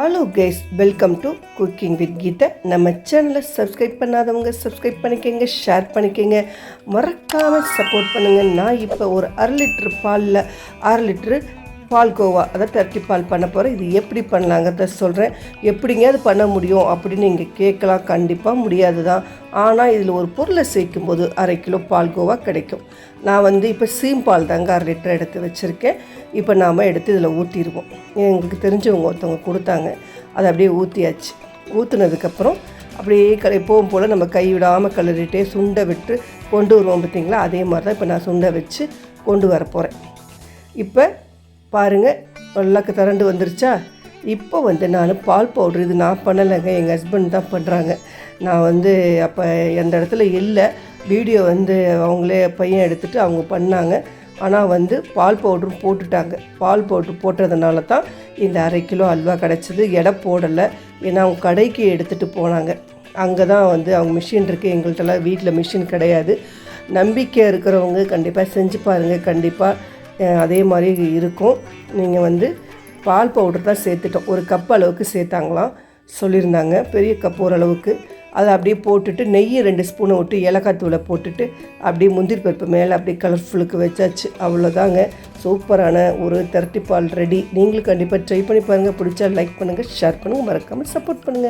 Hello guys welcome to cooking with Geetha நம்ம சேனலை subscribe பண்ணாதவங்க சப்ஸ்கிரைப் பண்ணிக்கோங்க ஷேர் பண்ணிக்கோங்க. மறக்காமல் சப்போர்ட் பண்ணுங்கள் நான் இப்போ ஒரு அரை லிட்ரு பாலில் அரை லிட்ரு பால் கோவா அதாவது தட்டி பால் பண்ண போகிறேன் இது எப்படி பண்ணலாங்கிறத சொல்கிறேன் எப்படிங்க அது பண்ண முடியும் அப்படின்னு நீங்கள் கேட்கலாம். கண்டிப்பாக முடியாது தான் ஆனால் இதில் ஒரு பொருளை சேர்க்கும் போது அரை கிலோ பால் கோவா கிடைக்கும். நான் வந்து இப்போ சீம் பால் தாங்க அரை லிட்டர் எடுத்து வச்சுருக்கேன். இப்போ நாம் எடுத்து இதில் ஊற்றிடுவோம் எங்களுக்கு தெரிஞ்சவங்க ஒருத்தவங்க கொடுத்தாங்க. அதை அப்படியே ஊற்றியாச்சு ஊற்றுனதுக்கப்புறம் அப்படியே க எப்பவும் போல் நம்ம கை விடாமல் கலரிட்டே சுண்டை விட்டு கொண்டு வருவோம் பார்த்தீங்களா அதே மாதிரி தான் இப்போ நான் சுண்டை வச்சு கொண்டு வர போகிறேன் இப்போ பாருங்கள் நல்லாக்கு திரண்டு வந்துருச்சா? இப்போ வந்து நான் பால் பவுட்ரு இது நான் பண்ணலைங்க. எங்கள் ஹஸ்பண்ட் தான் பண்ணுறாங்க நான் வந்து அப்போ எந்த இடத்துல இல்லை. வீடியோ வந்து அவங்களே பையன் எடுத்துகிட்டு அவங்க பண்ணாங்க. ஆனால் வந்து பால் பவுட்ரும் போட்டுட்டாங்க. பால் பவுட்ரு போட்டதுனால தான் இந்த அரை கிலோ அல்வா கிடச்சிது. எடை போடலை. ஏன்னா அவங்க கடைக்கு எடுத்துகிட்டு போனாங்க. அங்கே தான் வந்து அவங்க மிஷின் இருக்குது எங்கள்கிட்டலாம் வீட்டில் மிஷின் கிடையாது. நம்பிக்கை இருக்கிறவங்க கண்டிப்பாக செஞ்சு பாருங்கள் கண்டிப்பாக அதே மாதிரி இருக்கும். நீங்கள் வந்து பால் பவுடர் தான் சேர்த்துட்டோம். ஒரு கப் அளவுக்கு சேர்த்தாங்களாம் சொல்லியிருந்தாங்க. பெரிய கப் ஓரளவுக்கு. அதை அப்படியே போட்டுட்டு நெய் ரெண்டு ஸ்பூனை விட்டு ஏலக்காய் தூளை போட்டுட்டு அப்படியே முந்திரி பருப்பு மேலே அப்படியே கலர்ஃபுல்லுக்கு வச்சாச்சு. அவ்வளோதாங்க. சூப்பரான ஒரு திரட்டி பால் ரெடி. நீங்களும் கண்டிப்பாக ட்ரை பண்ணி பாருங்கள் பிடிச்சா லைக் பண்ணுங்கள் ஷேர் பண்ணுங்கள் மறக்காமல் சப்போர்ட் பண்ணுங்கள்